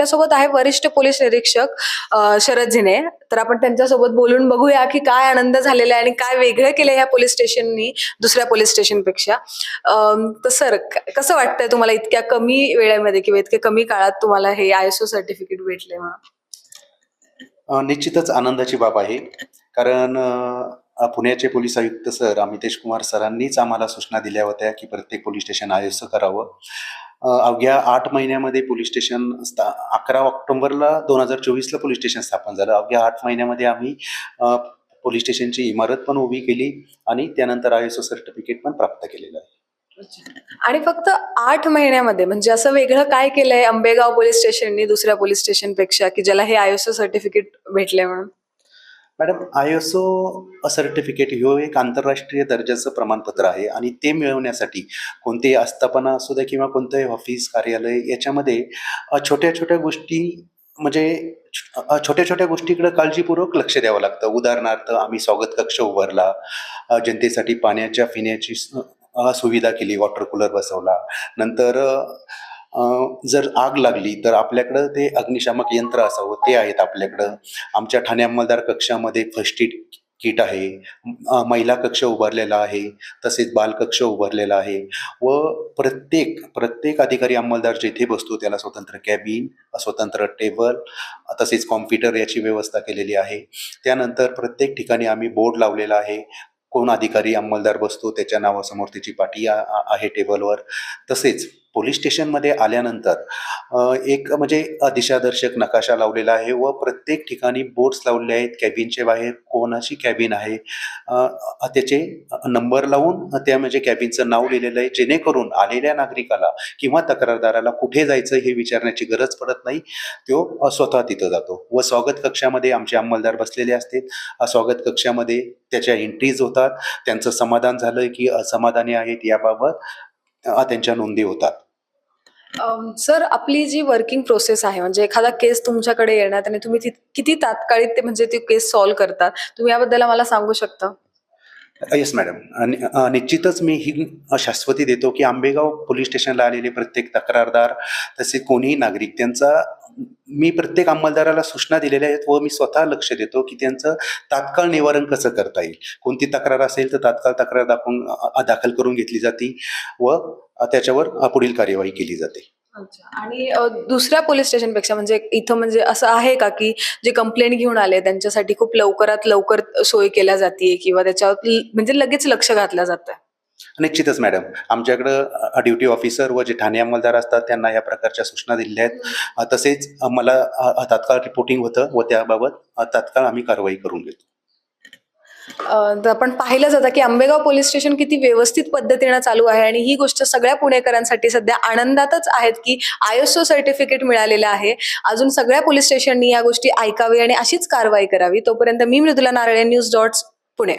आपल्यासोबत आहे वरिष्ठ पोलीस निरीक्षक शरद झिने. तर आपण त्यांच्यासोबत बोलून बघूया की काय आनंद झालेला आहे आणि काय वेगळं केलं या पोलीस स्टेशननी दुसऱ्या पोलीस स्टेशनपेक्षा. तर सर कसं वाटतंय तुम्हाला इतक्या कमी वेळेमध्ये किंवा इतक्या कमी काळात तुम्हाला हे आय एस ओ सर्टिफिकेट भेटले मग निश्चितच आनंदाची बाब आहे. कारण पुण्याचे पोलीस आयुक्त सर अमितेश कुमार सरांनीच आम्हाला सूचना दिल्या होत्या की प्रत्येक पोलीस स्टेशन आयएसओ करावं. अवघ्या आठ महिन्यामध्ये पोलीस स्टेशन स्था अकरा ऑक्टोबरला दोन हजार चोवीसला पोलीस स्टेशन स्थापन झालं. अवघ्या आठ महिन्यामध्ये आम्ही पोलीस स्टेशनची इमारत पण उभी केली आणि त्यानंतर आय एस ओ सर्टिफिकेट पण प्राप्त केलेलं आहे. आणि फक्त आठ महिन्यामध्ये म्हणजे असं वेगळं काय केलंय आंबेगाव पोलीस स्टेशननी दुसऱ्या पोलीस स्टेशनपेक्षा की ज्याला हे आय एस ओ सर्टिफिकेट भेटले म्हणून? Madam I S O certificate ह्यो एक आंतरराष्ट्रीय दर्जाचं प्रमाणपत्र आहे आणि ते मिळवण्यासाठी कोणतेही आस्थापना असू द्या किंवा कोणतंही ऑफिस कार्यालय याच्यामध्ये छोट्या छोट्या गोष्टी म्हणजे छोट्या छोट्या गोष्टीकडे काळजीपूर्वक लक्ष द्यावं लागतं. उदाहरणार्थ आम्ही स्वागत कक्ष उभारला जनतेसाठी पाण्याच्या पिण्याची सुविधा केली वॉटर कूलर बसवला. नंतर जर आग लागली तर आपल्याकडं ते अग्निशामक यंत्र असावं ते आहेत आपल्याकडं. आमच्या ठाणे अंमलदार कक्षामध्ये फर्स्ट एड किट आहे. महिला कक्ष उभारलेला आहे तसेच बालकक्ष उभारलेला आहे. व प्रत्येक प्रत्येक अधिकारी अंमलदार जेथे बसतो त्याला स्वतंत्र कॅबिन स्वतंत्र टेबल तसेच कॉम्प्युटर याची व्यवस्था केलेली आहे. त्यानंतर प्रत्येक ठिकाणी आम्ही बोर्ड लावलेला आहे. कोण अधिकारी अंमलदार बसतो त्याच्या नावासमोर त्याची पाटी आहे टेबलवर. तसेच पोलीस स्टेशनमध्ये आल्यानंतर एक म्हणजे दिशादर्शक नकाशा लावलेला आहे व प्रत्येक ठिकाणी बोर्ड्स लावलेले आहेत. कॅबिनच्या बाहेर कोणाची कॅबिन आहे? त्याचे नंबर लावून त्या म्हणजे कॅबिनचं नाव लिहिलेलं आहे. जेणेकरून आलेल्या नागरिकाला किंवा तक्रारदाराला कुठे जायचं हे विचारण्याची गरज पडत नाही. तो स्वतः तिथं जातो व स्वागत कक्षामध्ये आमचे अंमलदार बसलेले असतील. स्वागत कक्षामध्ये त्याच्या एंट्रीज होतात. त्यांचं समाधान झालं की असमाधानी आहेत याबाबत त्यांच्या नोंदी होतात. सर आपली जी वर्किंग प्रोसेस आहे म्हणजे एखादा केस तुमच्याकडे येण्यात आणि तुम्ही ती- किती तात्काळिक ते म्हणजे ती केस सॉल्व्ह करतात तुम्ही याबद्दल आम्हाला सांगू शकता? येस मॅडम आणि अ, निश्चितच मी ही शाश्वती देतो की आंबेगाव पोलीस स्टेशनला आलेले प्रत्येक तक्रारदार तसे कोणीही नागरिक त्यांचा मी प्रत्येक अंमलदाराला सूचना दिलेल्या आहेत व मी स्वतः लक्ष देतो की त्यांचं तात्काळ निवारण कसं करता येईल. कोणती तक्रार असेल तर तात्काळ तक्रार दाखवून अ, दाखल करून घेतली जाते व त्याच्यावर पुढील कार्यवाही केली जाते. अच्छा. आणि दुसऱ्या पोलीस स्टेशनपेक्षा म्हणजे इथं म्हणजे असं आहे का की जे कंप्लेंट घेऊन आले त्यांच्यासाठी खूप लवकरात लवकर सोय केल्या जाते किंवा त्याच्यावर म्हणजे लगेच लक्ष घातलं जातं निश्चितच मॅडम. आमच्याकडं ड्युटी ऑफिसर व जे ठाणे अंमलदार असतात त्यांना या प्रकारच्या सूचना दिलेल्या आहेत. तसेच मला तात्काळ रिपोर्टिंग होतं व त्याबाबत तात्काळ आम्ही कारवाई करून घेतो. तर आपण पाहिलं जातं की आंबेगाव पोलीस स्टेशन किती व्यवस्थित पद्धतीनं चालू आहे आणि ही गोष्ट सगळ्या पुणेकरांसाठी सध्या आनंदातच आहेत की आय सर्टिफिकेट मिळालेलं आहे. अजून सगळ्या पोलीस स्टेशननी या गोष्टी ऐकावी आणि अशीच कारवाई करावी. तोपर्यंत मी मृदुला नारळे न्यूज डॉट्स पुणे.